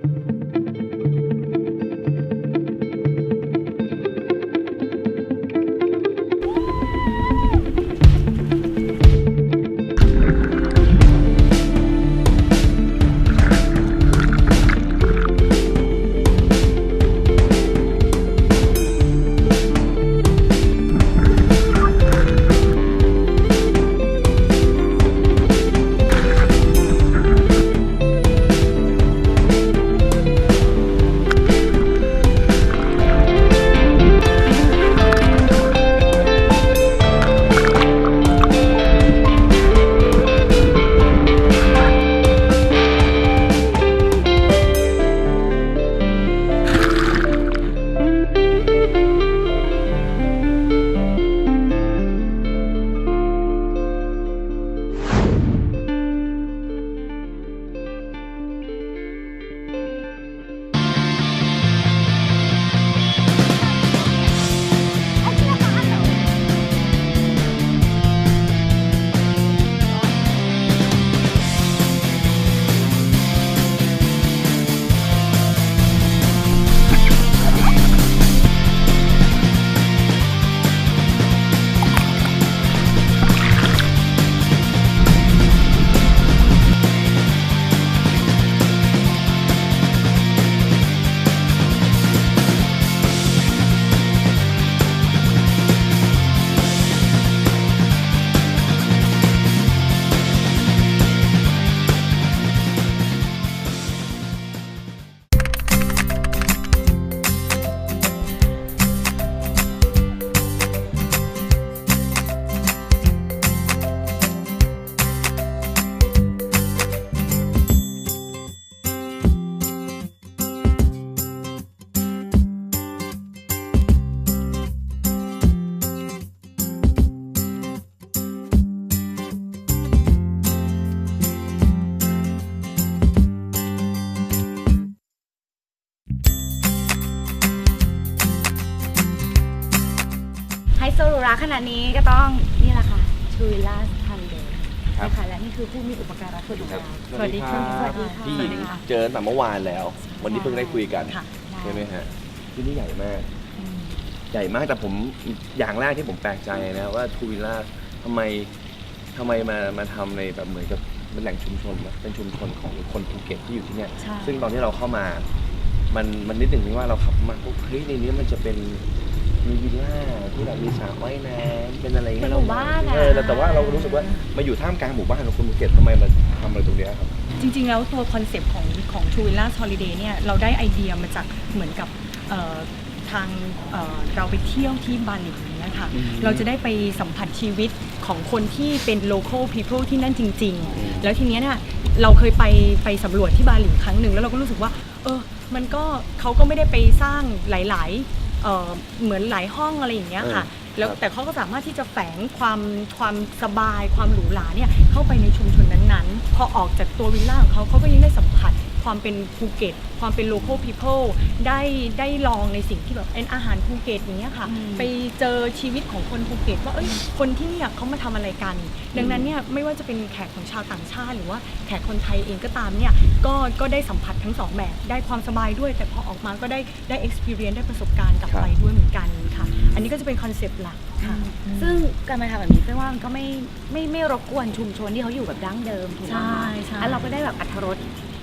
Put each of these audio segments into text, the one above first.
ไโซหรูหราขนาดนี้ก็ต้องนี่แหละค่ะชูวิลล่าทันเดย์ครับนะคะและนี่คือผู้มีอุปการะคุณของเราสวัสดีครับสวัสดีค่ะพี่หญิงสวัสดีค่ะเจอตั้งแต่เมื่อวานแล้ว วันนี้เพิ่งได้คุยกันค่ะใช่ไหมฮะที่นี่ใหญ่มากอืมใหญ่มากแต่ผมอย่างแรกที่ผมแปลกใจนะว่าทูวิลล่าทำไมทำไมมามาทำในแบบเหมือนกับเป็นแหล่งชุมชนนะเป็นชุมชนของคนภูเก็ตที่อยู่ที่เนี่ยใช่ซึ่งตอนที่เราเข้ามา มันมันนิดหนึ่งที่ว่าเราขับมาปุ๊บเฮ้ยในนี้มันจะเป็น มีวิลล่าที่แบบมีสระว่ายน้ำเป็นอะไรอย่างเป็นเงี้ยหมู่บ้านอะ เออแต่แต่ว่าเรารู้สึกว่ามาอยู่ท่ามกลางหมู่บ้านของคนภูเก็ตทำไมมาทำอะไรตรงเนี้ยครับ จริง ๆ แล้วตัวคอนเซปต์ของของ True Villas Holiday เนี่ยเราได้ไอเดียมาจากเหมือนกับเอ่อทางเอ่อเราไปเที่ยวที่บาหลีนะคะอืมเราจะได้ไปสัมผัสชีวิตของคนที่เป็น local people ที่นั่นจริงๆแล้วทีเนี้ยน่ะเราเคยไปไปสำรวจที่บาหลีครั้งหนึ่งแล้วเราก็รู้สึกว่า เออ มันก็เขาก็ไม่ได้ไปสร้างหลาย ๆ เอ่อเหมือนหลายห้องอะไรอย่างเงี้ยค่ะเออแล้วครับแต่เขาก็สามารถที่จะแฝงความความสบายความหรูหราเนี่ยเข้าไปในชุมชนนั้นๆ พอออกจากตัววิลล่าของเขาเขาก็ยังได้สัมผัส ความเป็นภูเก็ต ความเป็น local people ได้ได้ลองในสิ่งที่แบบเป็นอาหารภูเก็ตอย่างเงี้ยค่ะอืมไปเจอชีวิตของคนภูเก็ตว่าเอ้ยคนที่เนี่ยเขามาทำอะไรกัน ดังนั้นเนี่ยไม่ว่าจะเป็นแขกของชาวต่างชาติ หรือว่าแขกคนไทยเองก็ตามเนี่ยก็ก็ได้สัมผัสทั้งสองแบบได้ความสบายด้วย แต่พอออกมาก็ได้ได้ experience ได้ประสบการณ์กลับไปด้วยเหมือนกันค่ะ อันนี้ก็จะเป็นคอนเซปต์หลักค่ะ ซึ่งการมาทำแบบนี้เพื่อว่ามันก็ไม่ไม่ไม่รบกวนชุมชนที่เขาอยู่แบบดั้งเดิมถูกไหมใช่คะใช่ แล้วเราก็ได้แบบอัธรส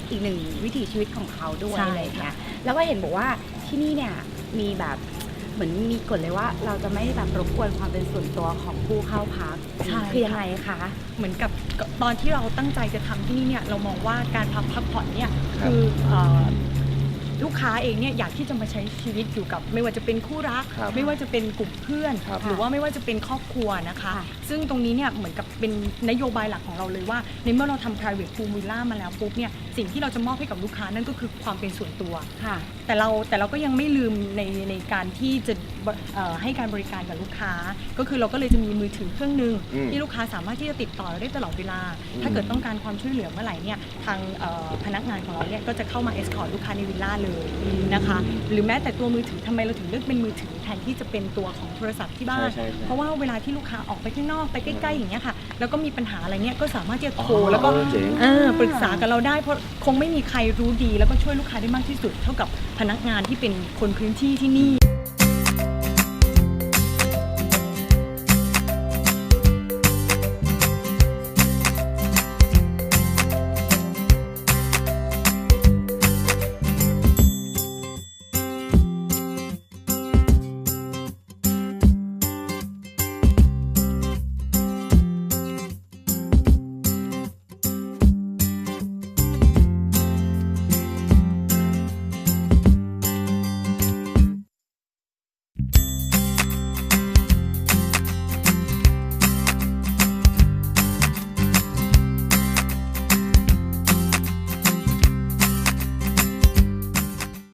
อีกหนึ่งวิถีชีวิตของเขาด้วยใช่อะไรอย่างเงี้ยแล้วก็เห็นบอกว่าที่นี่เนี่ยมีแบบเหมือนมีกฎเลยว่าเราจะไม่แบบรบกวนความเป็นส่วนตัวของผู้เข้าพักใช่ คือยังไงคะ เหมือนกับตอนที่เราตั้งใจจะทำที่นี่เนี่ยเรามองว่าการพักพักผ่อนเนี่ยครับคือเอ่อ ลูกค้าเองเนี่ยอยากที่จะมาใช้ชีวิตอยู่กับ ไม่ว่าจะเป็นคู่รัก ครับไม่ว่าจะเป็นกลุ่มเพื่อน ครับหรือว่าไม่ว่าจะเป็นครอบครัวนะคะ ค่ะซึ่งตรงนี้เนี่ยเหมือนกับเป็นนโยบายหลักของเราเลยว่า ในเมื่อเราทำ private pool villa มาแล้วปุ๊บเนี่ยสิ่งที่เราจะมอบให้กับลูกค้านั่นก็คือความเป็นส่วนตัว ค่ะแต่เราแต่เราก็ยังไม่ลืมในในการที่จะบเอ่อให้การบริการกับลูกค้า ก็คือเราก็เลยจะมีมือถือเครื่องหนึ่งอืมที่ลูกค้าสามารถที่จะติดต่อเราได้ตลอดเวลาอืมถ้าเกิดต้องการความช่วยเหลือเมื่อไหร่เนี่ยทางเอ่อพนักงานของเราเนี่ยก็จะเข้ามาเอสคอร์ลูกค้าในวิลล่าเลยนะคะ หรือแม้แต่ตัวมือถือทำไมเราถึงเลือกเป็นมือถือแทนที่จะเป็นตัวของโทรศัพท์ที่บ้านเพราะว่าเวลาที่ลูกค้าออกไปข้างนอกไปใกล้ๆอย่างเงี้ยค่ะ แล้วก็มีปัญหาอะไรเงี้ยก็สามารถที่จะโทรแล้วก็ปรึกษากับเราได้เพราะคงไม่มีใครรู้ดี แล้วก็ช่วยลูกค้าได้มากที่สุด เท่ากับพนักงานที่เป็นคนพื้นที่ที่นี่